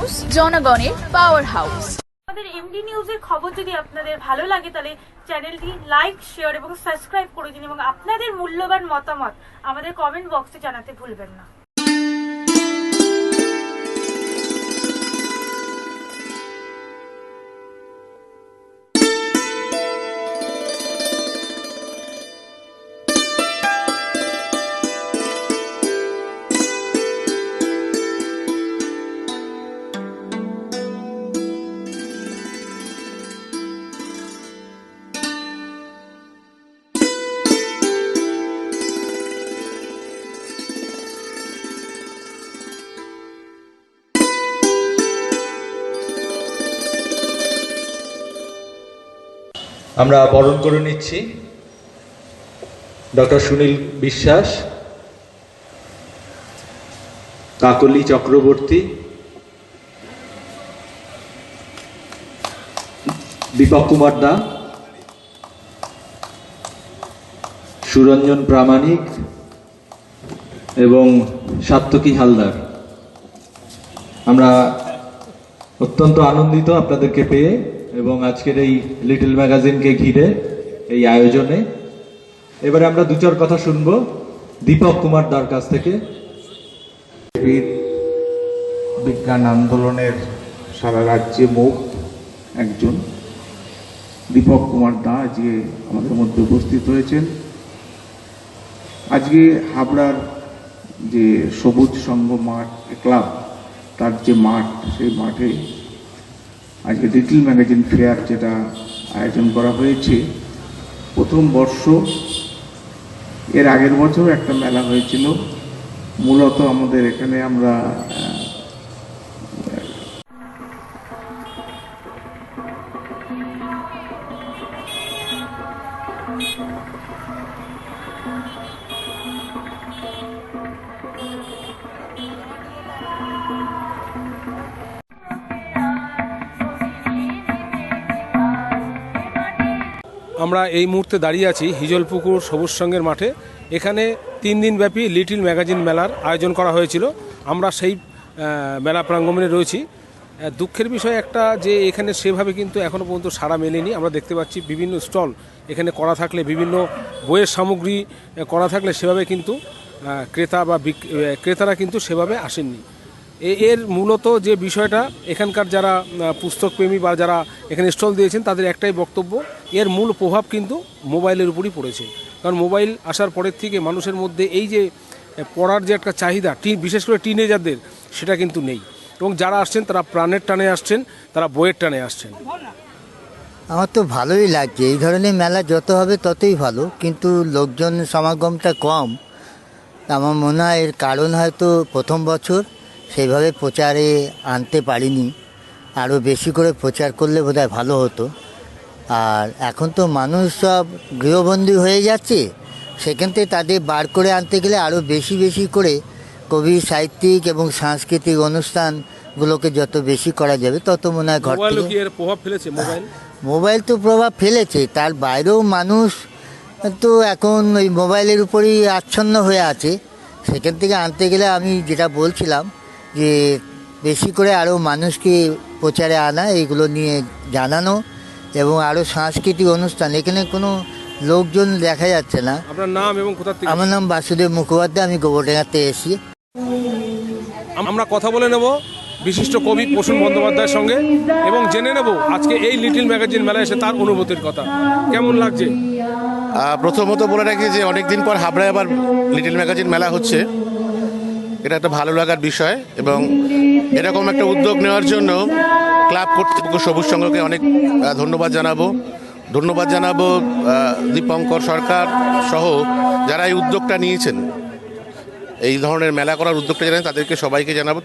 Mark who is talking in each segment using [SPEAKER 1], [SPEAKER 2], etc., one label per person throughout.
[SPEAKER 1] News, জনগণের power house
[SPEAKER 2] আমাদের MD নিউজের খবর যদি আপনাদের ভালো লাগে, তাহলে চ্যানেলটি লাইক শেয়ার এবং সাবস্ক্রাইব করে দিন এবং আপনাদের মূল্যবান মতামত আমাদের কমেন্ট বক্সে জানাতে ভুলবেন না।
[SPEAKER 3] আমরা বরণ করে নিচ্ছি। ডক্টর সুনীল বিশ্বাস, কাকলি চক্রবর্তী, দীপক কুমার দা, সুরঞ্জন প্রামাণিক এবং সাত্তকী হালদার। আমরা অত্যন্ত আনন্দিত আপনাদেরকে পেয়ে। এবং আজকের এই লিটল ম্যাগাজিনকে ঘিরে এই আয়োজনে। এবারে আমরা দু চার কথা শুনব দীপক কুমার দার কাছ থেকে।
[SPEAKER 4] বিজ্ঞান আন্দোলনের সারা রাজ্যে মুখ একজন দীপক কুমার দা যে আমাদের মধ্যে উপস্থিত হয়েছেন। আজকে হাবড়ার যে সবুজ সংঘ মাঠ, ক্লাব, তার যে মাঠ, সেই মাঠে আজকে লিটল ম্যাগাজিন ফেয়ার যেটা আয়োজন করা হয়েছে, প্রথম বর্ষ। এর আগের বছর একটা মেলা হয়েছিল। মূলত আমাদের এখানে আমরা
[SPEAKER 5] আমরা এই মুহূর্তে দাঁড়িয়ে আছি হিজলপুকুর সবুজ সঙ্গের মাঠে। এখানে তিন দিনব্যাপী লিটিল ম্যাগাজিন মেলার আয়োজন করা হয়েছিল। আমরা সেই মেলা প্রাঙ্গণে রয়েছি। দুঃখের বিষয় একটা যে এখানে সেভাবে কিন্তু এখনও পর্যন্ত সাড়া মেলেনি। আমরা দেখতে পাচ্ছি বিভিন্ন স্টল এখানে করা থাকলে, বিভিন্ন বইয়ের সামগ্রী করা থাকলে সেভাবে কিন্তু ক্রেতা বা ক্রেতারা কিন্তু সেভাবে আসেননি। এর মূলত যে বিষয়টা, এখানকার যারা পুস্তকপ্রেমী বা যারা এখানে স্টল দিয়েছেন, তাদের একটাই বক্তব্য, এর মূল প্রভাব কিন্তু মোবাইলের উপরই পড়েছে। কারণ মোবাইল আসার পরের থেকে মানুষের মধ্যে এই যে পড়ার যে একটা চাহিদা বিশেষ করে টিনেজারদের, সেটা কিন্তু নেই। এবং যারা আসছেন, তারা প্রাণের টানে আসছেন, তারা বইয়ের টানে আসছেন।
[SPEAKER 6] আমার তো ভালোই লাগছে। এই ধরনের মেলা যত হবে, ততই ভালো। কিন্তু লোকজন সমাগমটা কম। আমার মনে হয় এর কারণ হয়তো প্রথম বছর। সেইভাবে প্রচারে আনতে পারিনি। আরও বেশি করে প্রচার করলে বোধহয় ভালো হতো। আর এখন তো মানুষ সব গৃহবন্দী হয়ে যাচ্ছে। সেখান থেকে তাদের বার করে আনতে গেলে আরও বেশি বেশি করে কবি সাহিত্যিক এবং সাংস্কৃতিক অনুষ্ঠানগুলোকে যত বেশি করা যাবে তত মনে হয় ঘর
[SPEAKER 5] প্রভাব ফেলেছে? মোবাইল?
[SPEAKER 6] মোবাইল তো প্রভাব ফেলেছে। তার বাইরেও মানুষ তো এখন ওই মোবাইলের উপরই আচ্ছন্ন হয়ে আছে। সেখান থেকে আনতে গেলে আমি যেটা বলছিলাম যে বেশি করে আরও মানুষকে প্রচারে আনা এইগুলো নিয়ে জানানো এবং আরও সাংস্কৃতিক অনুষ্ঠান। এখানে কোনো লোকজন দেখা যাচ্ছে না।
[SPEAKER 5] আপনার নাম এবং কোথা থেকে
[SPEAKER 6] আমার নাম বাসুদেব মুখোপাধ্যায় আমি গোবরডাঙ্গাতে এসেছি।
[SPEAKER 5] আমরা কথা বলে নেব বিশিষ্ট কবি প্রসূন বন্দ্যোপাধ্যায়ের সঙ্গে এবং জেনে নেব আজকে এই লিটিল ম্যাগাজিন মেলায় এসে তার অনুভূতির কথা। কেমন লাগছে?
[SPEAKER 7] প্রথমত বলে রাখি যে অনেকদিন পর হাবড়ায় আবার লিটিল ম্যাগাজিন মেলা হচ্ছে। এটা একটা ভালো লাগার বিষয় এবং এরকম একটা উদ্যোগ নেওয়ার জন্য ক্লাব কর্তৃপক্ষ সবুজ সংঘকে অনেক ধন্যবাদ জানাব। ধন্যবাদ জানাব দীপঙ্কর সরকার সহ যারা এই উদ্যোগটা নিয়েছেন। এই ধরনের মেলা করার উদ্যোগটা জানেন তাদেরকে সবাইকে জানাব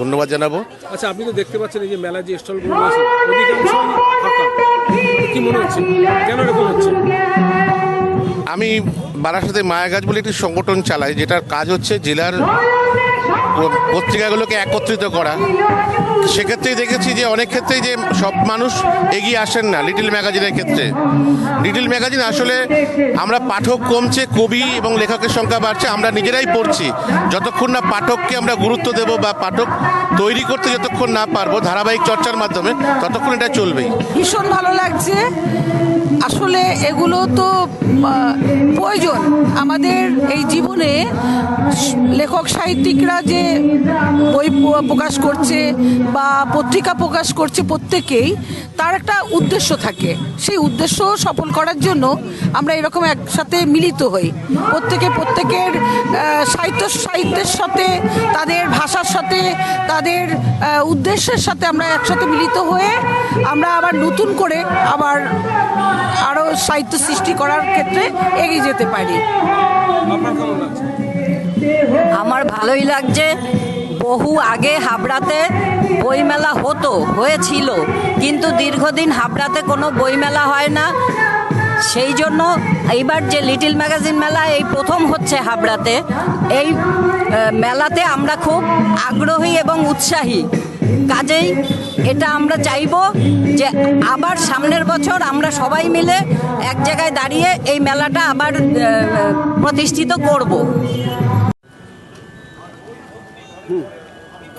[SPEAKER 7] ধন্যবাদ জানাব।
[SPEAKER 5] আচ্ছা আপনি তো দেখতে পাচ্ছেন এই যে মেলা যে স্টলগুলো রয়েছে অধিকাংশই ফাঁকা। কি মনে হচ্ছে? কেন এরকম হচ্ছে?
[SPEAKER 7] আমি বারাসাতে মায়াগাছ বলে একটি সংগঠন চালাই যেটার কাজ হচ্ছে জেলার Well, পত্রিকাগুলোকে একত্রিত করা। সেক্ষেত্রেই দেখেছি যে অনেক ক্ষেত্রেই যে সব মানুষ এগিয়ে আসেন না লিটিল ম্যাগাজিনের ক্ষেত্রে। লিটিল ম্যাগাজিন আসলে আমরা পাঠক কমছে, কবি এবং লেখকের সংখ্যা বাড়ছে, আমরা নিজেরাই পড়ছি। যতক্ষণ না পাঠককে আমরা গুরুত্ব দেব বা পাঠক তৈরি করতে যতক্ষণ না পারব ধারাবাহিক চর্চার মাধ্যমে, ততক্ষণ এটা চলবেই।
[SPEAKER 8] ভীষণ ভালো লাগছে। আসলে এগুলো তো প্রয়োজন। আমাদের এই জীবনে লেখক সাহিত্যিকরা যে বই প্রকাশ করছে বা পত্রিকা প্রকাশ করছে প্রত্যেকেই, তার একটা উদ্দেশ্য থাকে। সেই উদ্দেশ্য সফল করার জন্য আমরা এরকম একসাথে মিলিত হই। প্রত্যেকে প্রত্যেকের সাহিত্য, সাহিত্যের সাথে, তাদের ভাষার সাথে, তাদের উদ্দেশ্যের সাথে আমরা একসাথে মিলিত হয়ে আমরা আবার নতুন করে আবার আরও সাহিত্য সৃষ্টি করার ক্ষেত্রে এগিয়ে যেতে পারি।
[SPEAKER 5] আপনার কেমন লাগছে?
[SPEAKER 9] আমার ভালোই লাগছে। বহু আগে হাবড়াতে বইমেলা হতো, হয়েছিল। কিন্তু দীর্ঘদিন হাবড়াতে কোনো বইমেলা হয় না। সেই জন্য এইবার যে লিটিল ম্যাগাজিন মেলা, এই প্রথম হচ্ছে হাবড়াতে। এই মেলাতে আমরা খুব আগ্রহী এবং উৎসাহী। কাজেই এটা আমরা চাইব যে আবার সামনের বছর আমরা সবাই মিলে এক জায়গায় দাঁড়িয়ে এই মেলাটা আবার প্রতিষ্ঠিত করব।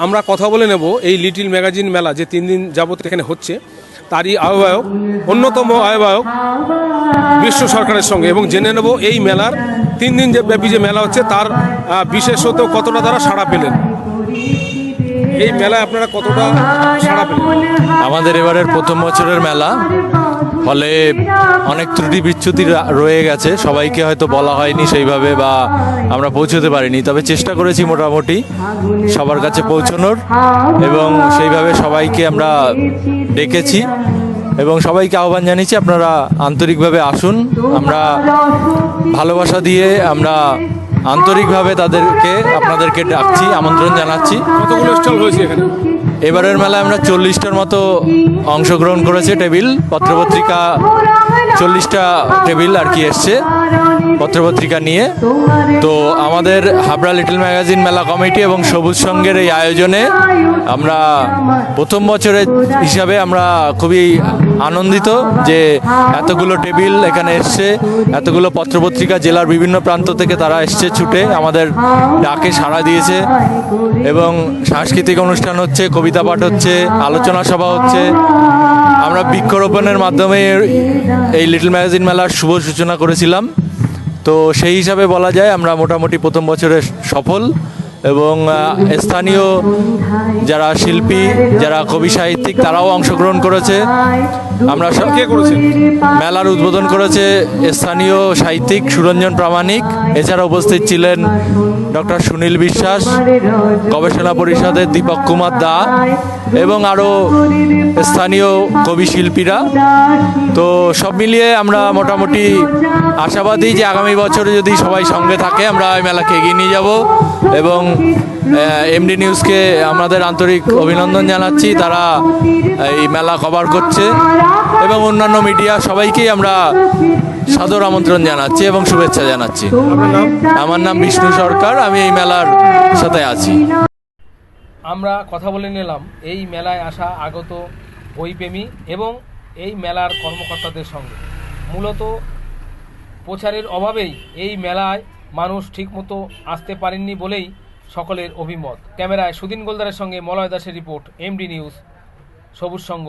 [SPEAKER 5] আমরা কথা বলে নেব এই লিটিল ম্যাগাজিন মেলা যে তিন দিন যাবত এখানে হচ্ছে। তারই আহ্বায়ক, অন্যতম আহ্বায়ক বিশ্ব সরকারের সঙ্গে এবং জেনে নেব এই মেলার তিন দিন যে ব্যাপী যে মেলা হচ্ছে তার বিশেষত কতটা তারা সাড়া পেলেন। এই মেলায় আপনারা কতটা সাড়া পেলেন?
[SPEAKER 10] আমাদের এবারের প্রথম বছরের মেলা। ফলে অনেক ত্রুটি বিচ্যুতি রয়ে গেছে। সবাইকে হয়তো বলা হয়নি সেইভাবে বা আমরা পৌঁছতে পারিনি। তবে চেষ্টা করেছি মোটামুটি সবার কাছে পৌঁছানোর এবং সেইভাবে সবাইকে আমরা ডেকেছি এবং সবাইকে আহ্বান জানিয়েছি, আপনারা আন্তরিকভাবে আসুন। আমরা ভালোবাসা দিয়ে আমরা আন্তরিকভাবে তাদেরকে আপনাদেরকে ডাকছি আমন্ত্রণ জানাচ্ছি।
[SPEAKER 5] কতগুলো স্টল হয়েছে এখানে?
[SPEAKER 10] এবারের মেলায় আমরা চল্লিশটার মতো অংশগ্রহণ করেছে টেবিল পত্রপত্রিকা চল্লিশটা টেবিল আর কি এসছে। পত্রপত্রিকা নিয়ে। তো আমাদের হাবড়া লিটল ম্যাগাজিন মেলা কমিটি এবং সবুজ সংঘের এই আয়োজনে আমরা প্রথম বছরের হিসাবে আমরা খুবই আনন্দিত যে এতগুলো টেবিল এখানে এসছে, এতগুলো পত্রপত্রিকা জেলার বিভিন্ন প্রান্ত থেকে তারা এসছে ছুটে, আমাদের ডাকে সাড়া দিয়েছে এবং সাংস্কৃতিক অনুষ্ঠান হচ্ছে, কবিতা পাঠ হচ্ছে, আলোচনা সভা হচ্ছে। আমরা বৃক্ষরোপণের মাধ্যমে এই লিটল ম্যাগাজিন মেলার শুভ সূচনা করেছিলাম। তো সেই হিসাবে বলা যায় আমরা মোটামুটি প্রথম বছরে সফল। এবং স্থানীয় যারা শিল্পী, যারা কবি সাহিত্যিক, তারাও অংশগ্রহণ করেছে। আমরা সব-
[SPEAKER 5] কে করেছেন
[SPEAKER 10] মেলার উদ্বোধন করেছে স্থানীয় সাহিত্যিক সুরঞ্জন প্রামাণিক। এছাড়া উপস্থিত ছিলেন ডক্টর সুনীল বিশ্বাস, গবেষণা পরিষদের দীপক কুমার দা এবং আরও স্থানীয় কবি শিল্পীরা। তো সব মিলিয়ে আমরা মোটামুটি আশাবাদী যে আগামী বছরে যদি সবাই সঙ্গে থাকে, আমরা এই মেলাকে এগিয়ে নিয়ে যাব এবং এমডি নিউজকে আমাদের আন্তরিক অভিনন্দন জানাচ্ছি। তারা এই মেলা কভার করছে এবং অন্যান্য মিডিয়া সবাইকেই আমরা সাদর আমন্ত্রণ জানাচ্ছি এবং শুভেচ্ছা জানাচ্ছি। আমার নাম বিষ্ণু সরকার, আমি এই মেলার সাথে আছি।
[SPEAKER 5] আমরা কথা বলে নিলাম, এই মেলায় আসা আগত বইপ্রেমী এবং এই মেলার কর্মকর্তাদের সঙ্গে। মূলত প্রচারের অভাবেই এই মেলায় মানুষ ঠিকমতো আসতে পারেননি বলেই সকলের অভিমত। ক্যামেরায় সুদিন গোলদারের সঙ্গে মলয় দাসের রিপোর্ট এমডি নিউজ সবুজ সংঘ